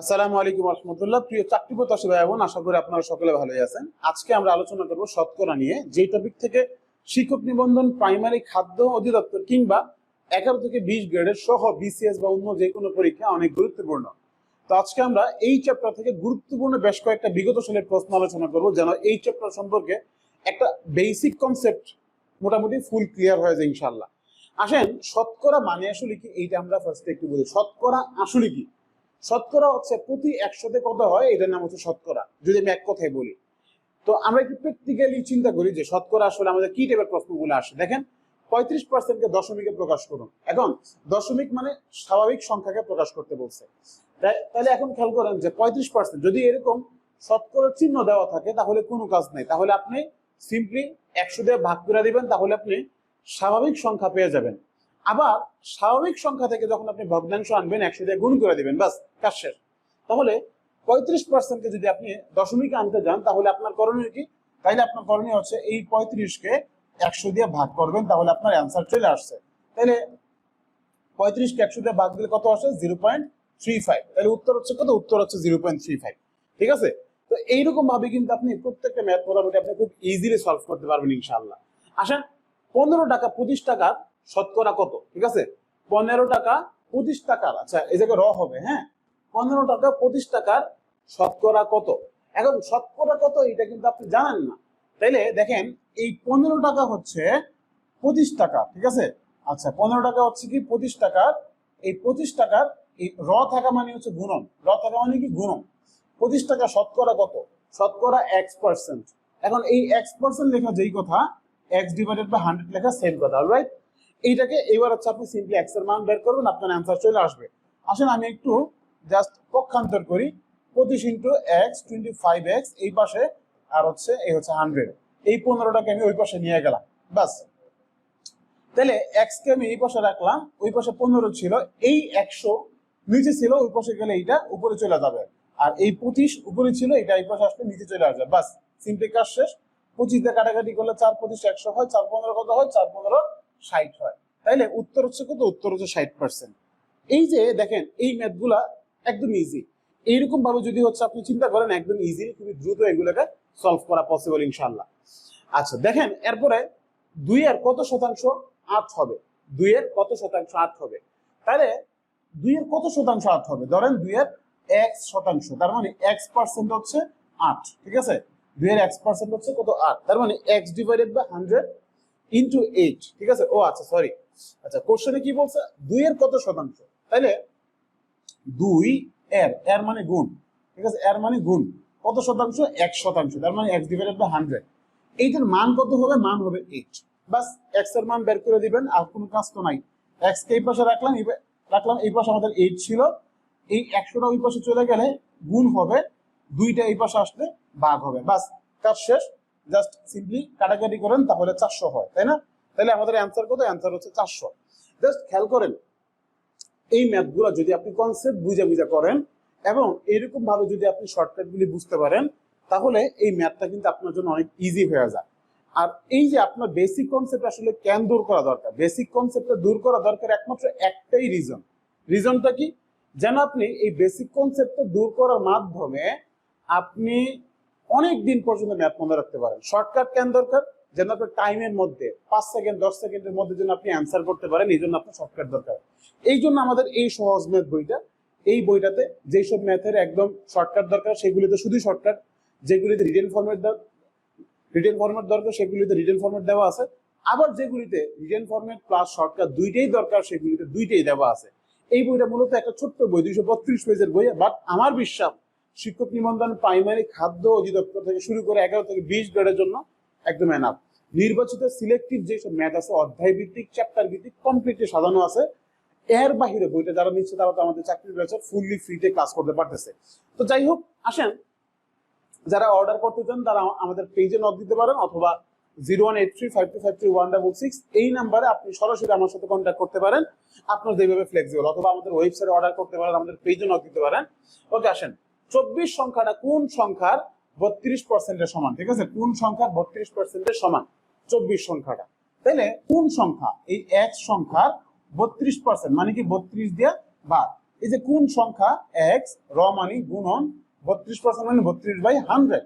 আসসালামু আলাইকুম রহমতুল্লাহ। প্রিয় চাকরি প্রত্যাশী ভাই আশা করি আপনারা সকলে ভালোই আছেন। আজকে আমরা আলোচনা করব শতকরা নিয়ে। যেই টপিক থেকে শিক্ষক নিবন্ধন প্রাইমারি খাদ্য অধিদপ্তর কিংবা এগারো থেকে বিশ গ্রেডের সহ বিসিএস বা অন্য যে কোনো পরীক্ষা অনেক গুরুত্বপূর্ণ। তো আজকে আমরা এই চ্যাপ্টার থেকে গুরুত্বপূর্ণ বেশ কয়েকটা বিগত সালের প্রশ্ন আলোচনা করব, যেন এই চ্যাপ্টার সম্পর্কে একটা বেসিক কনসেপ্ট মোটামুটি ফুল ক্লিয়ার হয়ে যায় ইনশাল্লাহ আসেন, শতকরা মানে আসলে কি? এইটা আমরা ফার্স্টে একটু বলি। শতকরা আসলে কি? শতকরা হচ্ছে প্রতি একশোতে কত হয়? এটার নাম হচ্ছে শতকরা। যদি আমি এক কথায় বলি। তো আমরা একটু প্র্যাকটিক্যালি চিন্তা করি যে শতকরা আসলে আমাদের কি টাইপের প্রশ্নগুলো আসে। দেখেন, পঁয়ত্রিশ পার্সেন্টকে দশমিকে প্রকাশ করুন। এখন, দশমিক মানে স্বাভাবিক সংখ্যাকে প্রকাশ করতে বলছে। তাহলে এখন খেয়াল করেন যে পঁয়ত্রিশ পার্সেন্ট যদি এরকম শতকরা চিহ্ন দেওয়া থাকে, তাহলে কোনো কাজ নেই। তাহলে আপনি সিম্পলি একশো দিয়ে ভাগ করে দিবেন, তাহলে আপনি স্বাভাবিক সংখ্যা পেয়ে যাবেন। আবার স্বাভাবিক সংখ্যা থেকে যখন আপনি ভগ্নাংশ আনবেন, একশো দিয়ে গুণ করে দিবেন বাস কাজ শেষ। তাহলে পঁয়ত্রিশ পার্সেন্টকে যদি আপনি দশমিকে আনতে যান, তাহলে আপনার করণীয় কি? তাইলে আপনার করণীয় হচ্ছে এই পঁয়ত্রিশকে একশো দিয়ে ভাগ করবেন, তাহলে আপনার অ্যান্সার চলে আসছে। তাহলে পঁয়ত্রিশকে একশো দিয়ে ভাগ দিলে কত আসে? জিরো পয়েন্ট থ্রি ফাইভ তাহলে উত্তর হচ্ছে কত? উত্তর হচ্ছে জিরো পয়েন্ট থ্রি ফাইভ ঠিক আছে? তো এইরকম ভাবে কিন্তু আপনি প্রত্যেকটা ম্যাথ মোটামুটি আপনি খুব ইজিলি সলভ করতে পারবেন ইনশাআল্লাহ। আসেন, পনেরো টাকা, পঁচিশ টাকার শতকরা কত? ঠিক আছে? পনেরো টাকা পঁচিশ টাকার। আচ্ছা এই জায়গায় র হবে হ্যাঁ? পনেরো টাকা পঁচিশ টাকার শতকরা কত? এখন শতকরা কত, এটা কিন্তু আপনি জানেন না। তাইলে দেখেন, এই পনেরো টাকা হচ্ছে পঁচিশ টাকা, ঠিক আছে? আচ্ছা পনেরো টাকা হচ্ছে কি পঁচিশ টাকার? এই পঁচিশ টাকার, এই র থাকা মানে হচ্ছে গুণন। র থাকা মানে কি গুণন? পঁচিশ টাকা শতকরা কত? শতকরা এক্স পার্সেন্ট এখন এই এক্স পার্সেন্ট লেখা যেই কথা এক্স ডিভাইডেড বাই হান্ড্রেড লেখা সেম কথা রাইট এইটাকে এবার হচ্ছে আপনি সিম্পলি এক্সের মান বের করবেন, আপনার অ্যান্সার চলে আসবে। আসেন আমি একটু জাস্ট পক্ষান্তর করি। পঁচিশ into x twenty five x এই পাশে, আর হচ্ছে এই হচ্ছে হান্ড্রেড এই পনেরোটাকে আমি ওই পাশে নিয়ে গেলাম বাস তাহলে এক্স কে আমি এই পাশে রাখলাম, ওই পাশে পনেরো ছিল, এই একশো নিচে ছিল, ওই পাশে গেলে এইটা উপরে চলে যাবে। আর এই পঁচিশ উপরে ছিল এটা এই পাশে আসলে নিচে চলে আসবে বাস সিম্পলি কাজ শেষ। পঁচিশ দিয়ে কাটাকাটি করলে চার পঁচিশ একশো হয়, চার পনেরো কত হয়? চার পনেরো ষাট হয়। তাইলে উত্তর হচ্ছে কত? উত্তর হচ্ছে ষাট পার্সেন্ট এই যে দেখেন, এই ম্যাথগুলা একদম ইজি এইরকম ভাবে যদি হচ্ছে আপনি চিন্তা করেন, একদম ইজি খুবই দ্রুত এগুলোকে সলভ করা পসিবল ইনশাল্লাহ আচ্ছা দেখেন, এরপরে দুই এর কত শতাংশ? আট হবে। দুই এর কত শতাংশ? আট হবে। তাহলে দুই এর কত শতাংশ আট হবে? ধরেন দুই এর এক্স শতাংশ, তার মানে এক্স পার্সেন্ট হচ্ছে আট, ঠিক আছে? দুই এর এক্স পার্সেন্ট হচ্ছে কত? আট। তার মানে x divided by hundred into eight ঠিক আছে? ও আচ্ছা সরি আচ্ছা কোশ্চেনে কি বলছে? দুই এর কত শতাংশ? তাইলে দুই, এর এর মানে গুণ, ঠিক আছে? এর মানে গুণ। কত শতাংশ? এক শতাংশ, তার মানে এক্স ডিভাইডেড বাই হান্ড্রেড এইটার মান কত হবে? মান হবে এইট বাস এক্সের মান বের করে দিবেন, আর কোনো কাজ তো নাই। এক্স কে এই পাশে রাখলাম রাখলাম, এই পাশে আমাদের এইট ছিল। এই একশোটা ওই পাশে চলে গেলে গুণ হবে, দুইটা এই পাশে আসলে ভাগ হবে। বাস কাজ শেষ। জাস্ট সিম্পলি কাটাকাটি করেন, তাহলে চারশো হয়, তাই না? তাহলে আমাদের অ্যান্সার কত? অ্যান্সার হচ্ছে চারশো। জাস্ট খেয়াল করেন, এই ম্যাথগুলো যদি আপনি কনসেপ্ট বুঝে বুঝে করেন এবং এরকম ভাবে যদি আপনি শর্টকাট গুলি বুঝতে পারেন, তাহলে এই ম্যাথটা কিন্তু আপনার জন্য অনেক ইজি হয়ে যায়। আর এই যে আপনার বেসিক কনসেপ্ট আসলে কেন দূর করা দরকার? বেসিক কনসেপ্টটা দূর করা দরকার একমাত্র একটাই রিজন রিজনটা কি? যেন আপনি এই বেসিক কনসেপ্টটা দূর করার মাধ্যমে আপনি অনেক দিন পর্যন্ত ম্যাথ মনে রাখতে পারেন। শর্টকাট কেন দরকার? যেন আপনার টাইমের মধ্যে, পাঁচ সেকেন্ড দশ সেকেন্ডের মধ্যে যেন আপনি অ্যান্সার করতে পারেন, এই জন্য আপনার শর্টকাট দরকার। এই জন্য আমাদের এই সহজ ম্যাথ বইটা, এই বইটাতে যেসব ম্যাথের একদম শর্টকাট দরকার, সেগুলিতে শুধু শর্টকাট যেগুলিতে রিটেন ফর্মেট রিটেন ফর্মেট দরকার, সেগুলিতে রিটেন ফর্মেট দেওয়া আছে। আবার যেগুলিতে রিটেন ফর্মেট প্লাস শর্টকাট দুইটাই দরকার, সেগুলিতে দুইটাই দেওয়া আছে। এই বইটা মূলত একটা ছোট্ট বই, দুইশো বত্রিশ পেজের বই বাট আমার বিশ্বাস শিক্ষক নিবন্ধন প্রাইমারি খাদ্য অধিদপ্তর থেকে শুরু করে এগারো থেকে বিশ গ্রেডের জন্য একদম এনাফ নির্বাচিত সিলেক্টিভ যেসব ম্যাথ আছে, অধ্যায় ভিত্তিক চ্যাপ্টার ভিত্তিক কমপ্লিটলি সাজানো আছে। এর বাহিরে বইটা যারা নিচ্ছে তারা তো আমাদের চাকরি রয়েছে ফুললি ফ্রিতে ক্লাস করতে পারতেছে। তো যাই হোক, আসেন। যারা অর্ডার করতে চান, তারা আমাদের পেজে নক দিতে পারেন অথবা zero one eight three five two five three one double six এই নাম্বারে আপনি সরাসরি আমার সাথে কন্ট্যাক্ট করতে পারেন। আপনার যেভাবে ফ্লেক্সিবল অথবা আমাদের ওয়েবসাইটে অর্ডার করতে পারেন, আমাদের পেজে নক দিতে পারেন। ওকে আসেন। চব্বিশ সংখ্যাটা কোন সংখ্যার? বত্রিশ পার্সেন্টের সমান, ঠিক আছে? কোন সংখ্যার? বত্রিশ পার্সেন্টের সমান, চব্বিশ সংখ্যাটা। তাইলে কোন সংখ্যা? এই এক সংখ্যার বত্রিশ পার্সেন্ট মানে কি বত্রিশ দিয়ে বাদ এই যে কোন সংখ্যা? এক্স র মানি গুণন, বত্রিশ পার্সেন্ট মানে বত্রিশ বাই হান্ড্রেড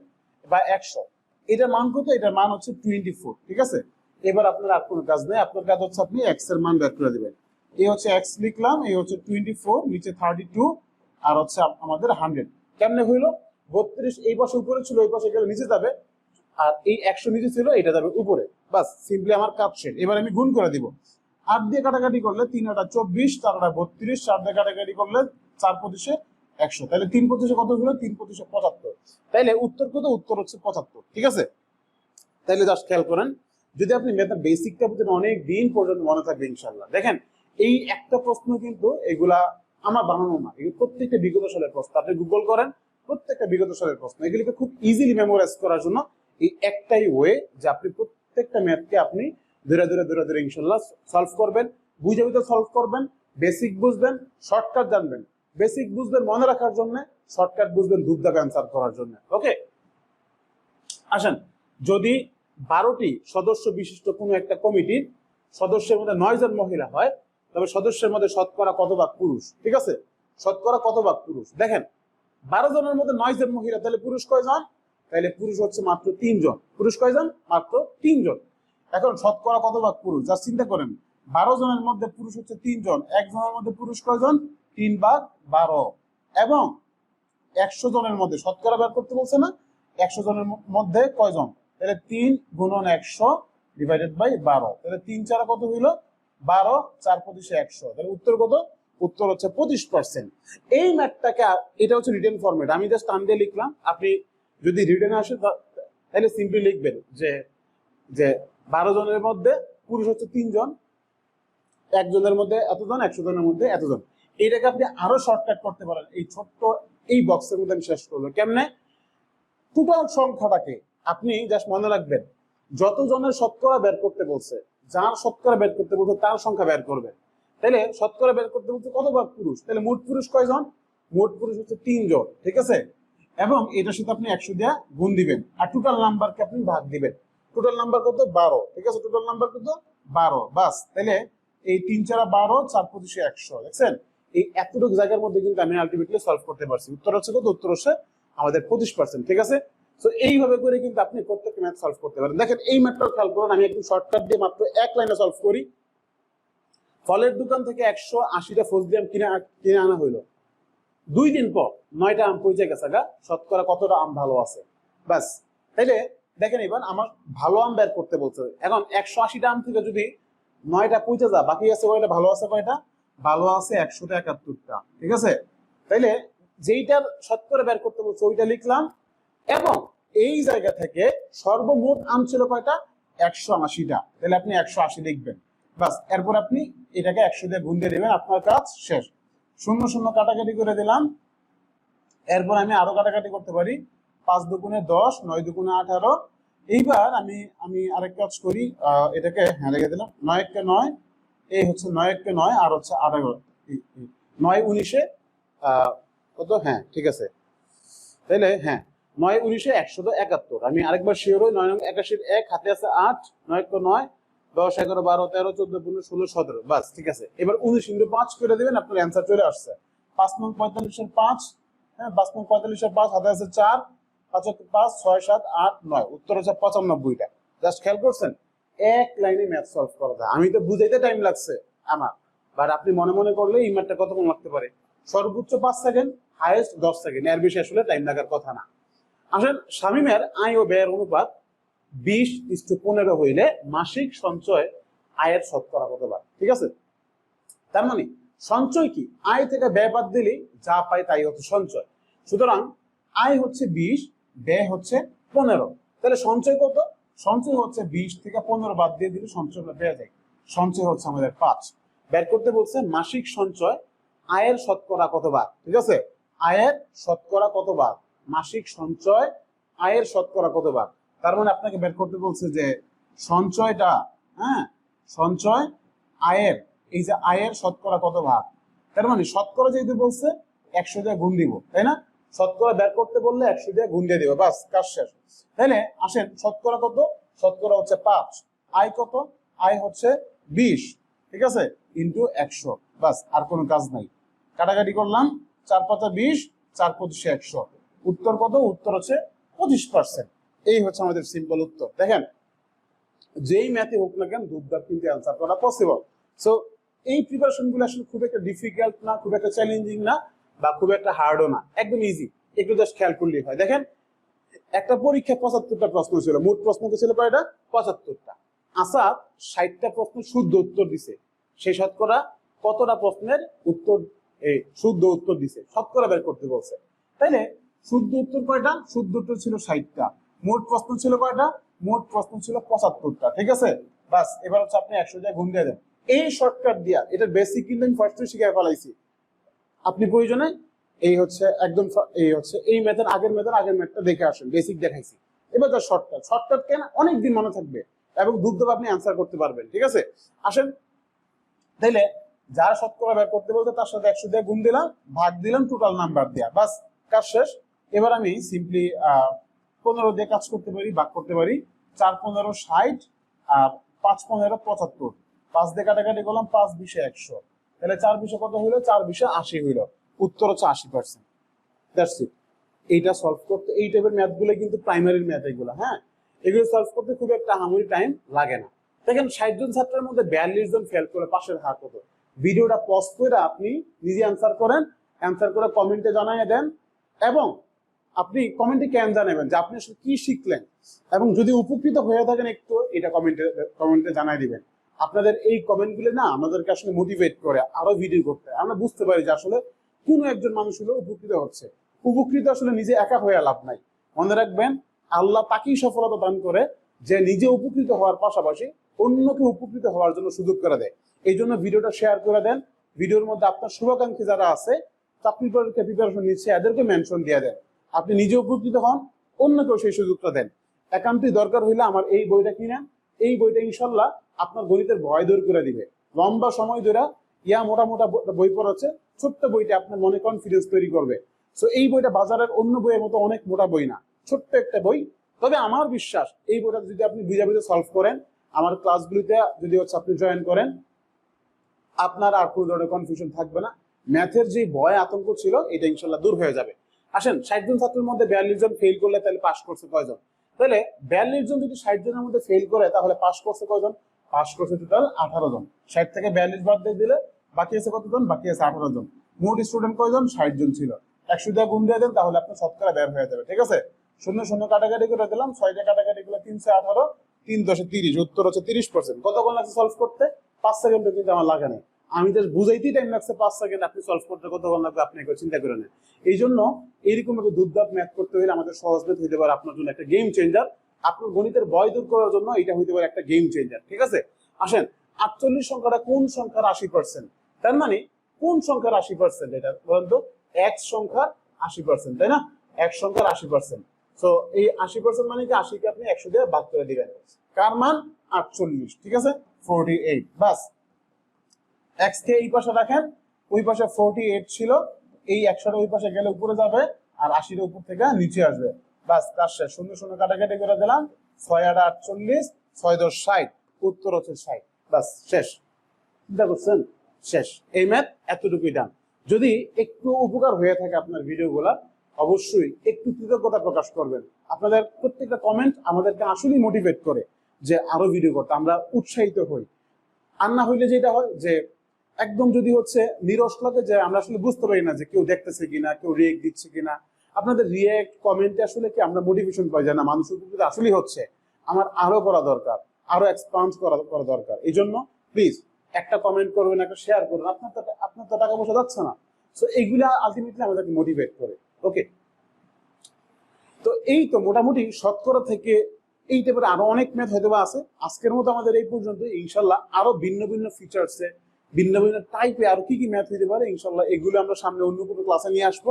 বা একশো। এটার মান কত? এটার মান হচ্ছে টোয়েন্টি ফোর ঠিক আছে? এবার আপনার আর কোনো কাজ নেই, আপনার কাজ হচ্ছে আপনি এক্সের মান বের করে দেবেন। এই হচ্ছে এক্স লিখলাম, এই হচ্ছে টোয়েন্টি ফোর নিচে থার্টি টু আর হচ্ছে আমাদের হান্ড্রেড কেমনে হইল? বত্রিশ এই পাশে উপরে ছিল, এই পাশে গেলে নিচে যাবে। আর এই একশো নিচে ছিল এটা যাবে উপরে। বাস সিম্পলি আমার কাজ শেষ এবার আমি গুণ করে দিব। আট দিয়ে কাটাকাটি করলে তিন আটা চব্বিশ, চার আটা বত্রিশ, চার দিয়ে কাটাকাটি করলে চার পঁচিশে একশো। তাহলে তিন পঁচিশে কত হলো? তিন পঁচিশে পঁচাত্তর। তাইলে উত্তর কত? উত্তর হচ্ছে পঁচাত্তর। ঠিক আছে? তাইলে জাস্ট খেয়াল করেন। যদি আপনি মেথড বেসিকটা বুঝেন অনেক দিন পর্যন্ত মনে থাকবে ইনশাল্লাহ দেখেন, এই একটা প্রশ্ন কিন্তু এগুলা আমার বানানো না। এগুলো প্রত্যেকটা বিগত সালের প্রশ্ন। আপনি গুগল করেন, প্রত্যেকটা বিগত সালের প্রশ্ন। এগুলিকে খুব ইজিলি মেমোরাইজ করার জন্য এই একটাই ওয়ে যে আপনি প্রত্যেকটা ম্যাথকে আপনি ধীরে ধীরে ধীরে ধীরে ইনশাল্লাহ সলভ করবেন, বুঝে বুঝে সলভ করবেন বেসিক বুঝবেন শর্টকাট জানবেন। বেসিক বুঝবেন মনে রাখার জন্য শর্টকাট বুঝবেন ধূপধাপ অ্যান্সার করার জন্য। ওকে আসেন, যদি বারোটি সদস্য বিশিষ্ট কোনো একটা কমিটির সদস্যের মধ্যে নয় জন মহিলা হয় তবে সদস্যের মধ্যে শতকরা কত ভাগ পুরুষ? ঠিক আছে? শতকরা কত ভাগ পুরুষ? দেখেন, বারো জনের মধ্যে নয় জন মহিলা, তাহলে পুরুষ কয়জন? তাহলে পুরুষ হচ্ছে মাত্র তিনজন। পুরুষ কয়জন? মাত্র তিনজন। এখন শতকরা কত ভাগ পুরুষ? যা চিন্তা করেন, বারো জনের মধ্যে পুরুষ হচ্ছে তিনজন একজনের মধ্যে পুরুষ কয়জন? তিন ভাগ বারো। এবং একশো জনের মধ্যে, শতকরা বের করতে বলছে না, একশো জনের মধ্যে কয়জন? তাহলে তিন গুণন একশো ডিভাইডেড বাই বারো। তাহলে তিন চারা কত হইল? বারো, চার পঁচিশে একশো। তাহলে উত্তর কত? উত্তর হচ্ছে পঁচিশ পার্সেন্ট এই ম্যাথটাকে এটা হচ্ছে রিটেন ফরম্যাট আমি জাস্ট টান দিয়ে লিখলাম। আপনি যদি রিটেনে আসে তাহলে সিম্পলি লিখবেন যে যে বারো জনের মধ্যে পুরুষ হচ্ছে তিনজন একজনের মধ্যে এতজন, একশো জনের মধ্যে এতজন। এইটাকে আপনি আরও শর্টকাট করতে পারেন। এই ছোট্ট এই বক্সের মধ্যে আমি শেষ করব। কেমনে? টোটাল সংখ্যাটাকে আপনি জাস্ট মনে রাখবেন। যত জনের শতকরা বের করতে বলছে যার শতকরা বের করতে বলছে, তার সংখ্যা বের করবে। তাহলে শতকরা বের করতে বলছে কত ভাগ পুরুষ? তাহলে মোট পুরুষ কয়জন? মোট পুরুষ হচ্ছে তিনজন, ঠিক আছে? এবং এটার সাথে আপনি একশো দেওয়া গুণ দিবেন, আর টোটাল নাম্বারকে আপনি ভাগ দিবেন। টোটাল নাম্বার কত? বারো, ঠিক আছে? টোটাল নাম্বার কত? বারো, বাস। তাহলে এই তিন চারা বারো, চার পঁচিশে একশো, দেখছেন? এই এতটুকু জায়গার মধ্যে কিন্তু আমি আলটিমেটলি সলভ করতে পারছি। উত্তর হচ্ছে কত? উত্তর হচ্ছে আমাদের পঁচিশ পার্সেন্ট ঠিক আছে? তো এইভাবে করে কিন্তু আপনি প্রত্যেকটা ম্যাথ সলভ করতে পারেন। দেখেন, এই ম্যাথটা খেয়াল করুন, আমি একদম শর্টকাট দিয়ে মাত্র এক লাইনে সলভ করি। ফলের দোকান থেকে একশো আশিটা ফজলি আম কিনে কিনে আনা হইল। দুই দিন পর নয়টা আম পৌঁছে গেছে গা? শতকরা কতটা আম ভালো আছে? ব্যাস। তাইলে দেখেন এবার আমার ভালো আম বের করতে বলছে। এখন একশো আশিটা আম থেকে যদি নয়টা পৌঁছে যা বাকি আছে কয়টা? ভালো আছে কয়টা? ভালো আছে একশোটা একাত্তরটা। ঠিক আছে? তাইলে যেইটার শতকরা বের করতে বলছে, ওইটা লিখলাম। এবং এই জায়গা থেকে সর্বমোট আম ছিল কয়টা? একশো আশিটা। তাহলে আপনি একশো আশি লিখবেন। বাস, এরপর আপনি এটাকে একশো দিয়ে গুণ দিয়ে দেবেন, আপনার কাজ শেষ। শূন্য শূন্য কাটাকাটি করে দিলাম। এরপর আমি আরও কাটাকাটি করতে পারি। পাঁচ দুগুণে দশ, নয় দুগুণে আঠারো। এইবার আমি আমি আরেক কাজ করি। এটাকে হ্যাঁ রেখে দিলাম। নয় এককে নয় এই হচ্ছে নয় এককে নয়, আর হচ্ছে আঠারো। নয় উনিশে কত? হ্যাঁ ঠিক আছে। তাইলে হ্যাঁ নয় উনিশে একশো একাত্তর। আমি আরেকবার শিওর হই, নয় একাশির এক, হাতে আছে আট, নয় নয়, দশ, এগারো, বারো, তেরো, চোদ্দ, পনেরো, ষোলো, সতেরো। বাস, ঠিক আছে। এবার উনিশ ইন্টু পাঁচ করে দেবেন, আপনার অ্যান্সার চলে আসছে। পাঁচ নং পঁয়তাল্লিশের পাঁচ হ্যাঁ পাঁচ নং পঁয়তাল্লিশের পাঁচ, হাতে আছে চার পাঁচ পাঁচ, ছয়, সাত, আট, নয়। উত্তর হচ্ছে পঁচানব্বইটা। জাস্ট খেয়াল করছেন? এক লাইনে ম্যাথ সলভ করা যায়। আমি তো বুঝাইতে টাইম লাগছে আমার। বাট আপনি মনে মনে করলে এই ম্যাথটা কতক্ষণ লাগতে পারে? সর্বোচ্চ পাঁচ সেকেন্ড হায়েস্ট দশ সেকেন্ড এর বেশি আসলে টাইম লাগার কথা না। আসলে শামিমের আয় ও ব্যয়ের অনুপাত বিশ ইস্টু পনেরো হইলে মাসিক সঞ্চয় আয়ের শতকরা কত বার? ঠিক আছে? তার মানে সঞ্চয় কি? আয় থেকে ব্যয় বাদ দিলেই যা পাই তাই হচ্ছে সঞ্চয়। সুতরাং, আয় হচ্ছে বিশ, ব্যয় হচ্ছে পনেরো। তাহলে সঞ্চয় কত? সঞ্চয় হচ্ছে বিশ থেকে পনেরো বাদ দিয়ে দিলে সঞ্চয়টা পেয়ে যায়। সঞ্চয় হচ্ছে আমাদের পাঁচ। বের করতে বলছে মাসিক সঞ্চয় আয়ের শতকরা কত ঠিক আছে? আয়ের শতকরা কত মাসিক সঞ্চয় আয়ের শতকরা কত ভাগ? তার মানে আপনাকে বের করতে বলছে যে সঞ্চয়টা হ্যাঁ সঞ্চয় আয়ের, এই যে আয়ের শতকরা কত ভাগ? তার মানে শতকরা যেহেতু বলছে, একশো দিয়ে গুণ দিব, তাই না? শতকরা বের করতে বললে একশো দিয়ে গুণ দিয়ে দিব, বাস, কাজ শেষ তাহলে আসেন, শতকরা কত? শতকরা হচ্ছে পাঁচ। আয় কত? আয় হচ্ছে বিশ, ঠিক আছে? ইন্টু একশো, বাস, আর কোনো কাজ নাই। কাটাকাটি করলাম, চার পাতা বিশ, চার পঁচিশে একশো। উত্তর কত? উত্তর হচ্ছে পঁচিশ পার্সেন্ট এই হচ্ছে আমাদের সিম্পল উত্তর। দেখেন, যেই ম্যাথে হোক না কেন দুধদার কিন্তু অ্যান্সার করা পসিবল সো এই প্রিপারেশনগুলো আসলে খুব একটা ডিফিকাল্ট না, খুব একটা চ্যালেঞ্জিং না, বা খুব একটা হার্ডও না। একদম ইজি একটু জাস্ট খেয়াল করলেই হয়। দেখেন, একটা পরীক্ষা পঁচাত্তরটা প্রশ্ন ছিল। মোট প্রশ্ন ছিল কয়টা? পঁচাত্তরটা। আসাদ ষাটটা প্রশ্ন শুদ্ধ উত্তর দিছে। সেই শতকরা কতটা প্রশ্নের উত্তর শুদ্ধ উত্তর দিছে? শতকরা বের করতে বলছে। তাইলে শুদ্ধ উত্তর কয়টা? শুদ্ধ উত্তর ছিল ষাটটা। মোট প্রশ্ন ছিল কয়টা? মোট প্রশ্ন ছিল পঁচাত্তরটা। ঠিক আছে? বাস এবার হচ্ছে আপনি একশো জায়গায় ঘুম দিয়ে দেন। এই শর্টকাট দিয়া এটার বেসিক কিন্তু আমি ফার্স্টে শিখে ফেলাইছি। আপনি প্রয়োজনে এই হচ্ছে একদম এই হচ্ছে এই মেথড আগের মেথড আগের মেথডটা দেখে আসেন। বেসিক দেখাইছি। এবার তার শর্টকাট শর্টকাট কেন? অনেক দিন মনে থাকবে এবং দুধ আপনি অ্যান্সার করতে পারবেন। ঠিক আছে? আসেন। তাইলে যারা শতকরা বের করতে বলতে তার সাথে একশো দিয়ে গুণ দিলাম, ভাগ দিলাম টোটাল নাম্বার দেয়া। বাস কাজ শেষ। এবার আমি সিম্পলি পনেরো দিয়ে কাজ করতে পারি, ভাগ করতে পারি, চার পনেরো ষাট, আর পাঁচ পনেরো পঁচাত্তর। পাঁচ দিয়ে কাটাকাটি করলাম পাঁচ বিশে একশো। তাহলে চার বিশে কত হইল? চার বিশে আশি হইল। উত্তর হচ্ছে আশি পার্সেন্ট এইটা সলভ করতে, এই টাইপের ম্যাথগুলো কিন্তু প্রাইমারির ম্যাথ এগুলো হ্যাঁ? এগুলো সলভ করতে খুব একটা হামুরি টাইম লাগে না। দেখেন, ষাট জন ছাত্রের মধ্যে বিয়াল্লিশ জন ফেল করে পাশের হার কত? ভিডিওটা পজ করে আপনি নিজে অ্যান্সার করেন অ্যান্সার করে কমেন্টে জানাই দেন, এবং আপনি কমেন্টে কেন জানাবেন? যে আপনি আসলে কি শিখলেন? এবং যদি উপকৃত হয়ে থাকেন, একটু এটা কমেন্টে কমেন্টে জানাই দিবেন। আপনাদের এই কমেন্টগুলো না আমাদেরকে আসলে মোটিভেট করে, আরও ভিডিও করতে। আমরা বুঝতে পারি যে আসলে কোন একজন মানুষ হলো উপকৃত হচ্ছে। উপকৃত আসলে নিজে একা হয়ে লাভ নাই। মনে রাখবেন, আল্লাহ তাকেই সফলতা দান করে, যে নিজে উপকৃত হওয়ার পাশাপাশি অন্যকে উপকৃত হওয়ার জন্য সুযোগ করে দেয়। এই জন্য ভিডিওটা শেয়ার করে দেন। ভিডিওর মধ্যে আপনার শুভাকাঙ্ক্ষী যারা আছে, চাকরি প্রিপারেশন নিচ্ছে, এদেরকে মেনশন দিয়ে দেন। আপনি নিজে উপকৃত হন অন্যকেও সেই সুযোগটা দেন। একান্তই দরকার হইলে আমার এই বইটা কিনেন। এই বইটা ইনশাল্লাহ আপনার গণিতের ভয় দূর করে দিবে। লম্বা সময় ধরে ইয়া মোটা মোটা বই পড়াচ্ছে, ছোট্ট বইটা আপনার মনে কনফিডেন্স তৈরি করবে। সো এই বইটা বাজারের অন্য বইয়ের মতো অনেক মোটা বই না, ছোট্ট একটা বই। তবে আমার বিশ্বাস, এই বইটা যদি আপনি বুঝে বুঝে সলভ করেন, আমার ক্লাসগুলিতে যদি হচ্ছে আপনি জয়েন করেন, আপনার আর কোনো ধরনের কনফিউশন থাকবে না। ম্যাথের যে ভয়, আতঙ্ক ছিল, এটা ইনশাল্লাহ দূর হয়ে যাবে। আসেন, ষাট জন ছাত্রের মধ্যে বিয়াল্লিশ জন ফেল করলে তাহলে পাস করছে কয়জন? তাহলে বিয়াল্লিশ জন যদি ষাট জনের মধ্যে ফেল করে, তাহলে পাস করছে কয়জন? পাস করছে টোটাল আঠারো জন। ষাট থেকে বিয়াল্লিশ বাদ দিয়ে দিলে বাকি আছে কতজন? বাকি আছে আঠারো জন। মোট স্টুডেন্ট কয়জন? ষাট জন ছিল। একশো দিয়ে গুণ দিয়ে দেন, তাহলে আপনার শতকরা বের হয়ে যাবে, ঠিক আছে? শূন্য শূন্য কাটাকাটি করে দিলাম, ছয়টা কাটাকাটি করে তিনশো আঠারো, তিন দশে তিরিশ, উত্তর হচ্ছে তিরিশ পার্সেন্ট কতক্ষণ লাগছে সলভ করতে? পাঁচ সেকেন্ডও কিন্তু আমার লাগা নেই। আমি জাস্ট বুঝাইতেই টাইম লাগছে, পাঁচ সেকেন্ড আপনি সলভ করতে কতক্ষণ লাগবে আপনি একবার চিন্তা করে নেন। এই জন্য এইরকম একটা দুর্দাপ ম্যাথ করতে হলে আমাদের সহজ ম্যাথ হইতে পারে আপনার জন্য একটা গেম চেঞ্জার আপনার গণিতের ভয় দূর করার জন্য এটা হইতে পারে একটা গেম চেঞ্জার ঠিক আছে? আসেন, আটচল্লিশ সংখ্যাটা কোন সংখ্যার আশি পার্সেন্ট তার মানে কোন সংখ্যার আশি পার্সেন্ট এটা? বলেন তো, এক সংখ্যার আশি পার্সেন্ট তাই না? এক সংখ্যার আশি পার্সেন্ট তো এই আশি পার্সেন্ট মানে কি? আশিকে আপনি একশো দিয়ে ভাগ করে দিবেন। কার মান? আটচল্লিশ, ঠিক আছে? ফোরটি এইট বাস। এক্স কে এই পাশে রাখেন ওই পাশে ফোরটি এইট ছিল, এই একশোটা ওই পাশে গেলে উপরে যাবে আর আশির উপর থেকে নিচে আসবে। বাস কাজ শেষ। শূন্য শূন্য কাটাকাটি করে দিলাম ছয় আট আটচল্লিশ, ছয় দশ ষাট, উত্তর হচ্ছে ষাট। বাস শেষ। চিন্তা করছেন? শেষ। এই ম্যাথ এতটুকুই ডান যদি একটু উপকার হয়ে থাকে আপনার ভিডিওগুলা, অবশ্যই একটু কৃতজ্ঞতা প্রকাশ করবেন। আপনাদের প্রত্যেকটা কমেন্ট আমাদেরকে আসলেই মোটিভেট করে যে আরও ভিডিও করতে। আমরা উৎসাহিত হই। আর না হইলে যেটা হয় যে একদম যদি হচ্ছে নিরস লাগে যে আমরা আসলে বুঝতে পারি না যে কেউ দেখতেছে কিনা, কেউ রিয়েক্ট দিচ্ছে কিনা। আপনাদের রিয়েক্ট কমেন্টে আসলে কি আমরা মোটিভেশন পাই যে না মানুষের উপকৃত আসলেই হচ্ছে। আমার আরও করা দরকার আরও এক্সপান্ড করা করা দরকার। এই জন্য প্লিজ একটা কমেন্ট করবেন, একটা শেয়ার করবেন। আপনার তো আপনার তো টাকা পয়সা যাচ্ছে না। সো এইগুলা আলটিমেটলি আমাদেরকে মোটিভেট করে। ওকে তো এই তো মোটামুটি শতকরা থেকে এই টাইপের আরও অনেক ম্যাথ হয়তো আছে। আজকের মতো আমাদের এই পর্যন্ত ইনশাল্লাহ আরও ভিন্ন ভিন্ন ফিচার্সে ভিন্ন ভিন্ন টাইপে আর কি কি ম্যাথ হইতে পারে ইনশাল্লাহ এগুলো আমরা সামনে অন্য কোনো ক্লাসে নিয়ে আসব।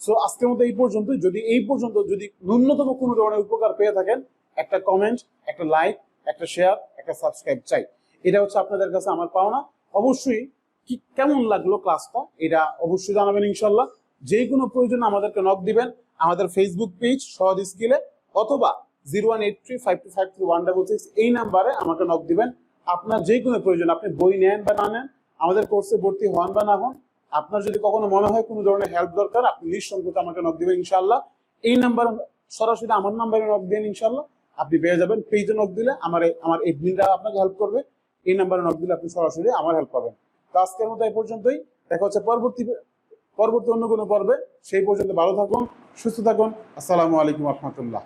সো আজকের মতো এই পর্যন্ত যদি এই পর্যন্ত যদি ন্যূনতম কোনো ধরনের উপকার পেয়ে থাকেন, একটা কমেন্ট একটা লাইক একটা শেয়ার একটা সাবস্ক্রাইব চাই। এটা হচ্ছে আপনাদের কাছে আমার পাওনা। অবশ্যই কি, কেমন লাগল ক্লাসটা এটা অবশ্যই জানাবেন ইনশাল্লাহ যে কোনো প্রয়োজনে আমাদেরকে নক দিবেন। আমাদের ফেসবুক পেজ সহজ স্কিলে অথবা zero one eight three five two five three one double six এই নাম্বারে আমাকে নক দিবেন। আপনার যে কোনো প্রয়োজন, আপনি বই নেন বা না নেন আমাদের কোর্সে ভর্তি হন বা না হন, আপনার যদি কখনো মনে হয় কোনো ধরনের হেল্প দরকার, আপনি নিঃসংকোচে আমাকে নক দিবেন ইনশাল্লাহ এই নাম্বার সরাসরি আমার নাম্বারে নক দিন ইনশাল্লাহ আপনি পেয়ে যাবেন পেজে নক দিলে আমার আমার এডমিনরা আপনাকে হেল্প করবে। এই নাম্বারে নক দিলে আপনি সরাসরি আমার হেল্প পাবেন। তো আজকের মতো এই পর্যন্তই। দেখা হচ্ছে পরবর্তী পরবর্তী অন্য কোনো পর্বে। সেই পর্যন্ত ভালো থাকুন, সুস্থ থাকুন। আসসালামু আলাইকুম রহমতুল্লাহ।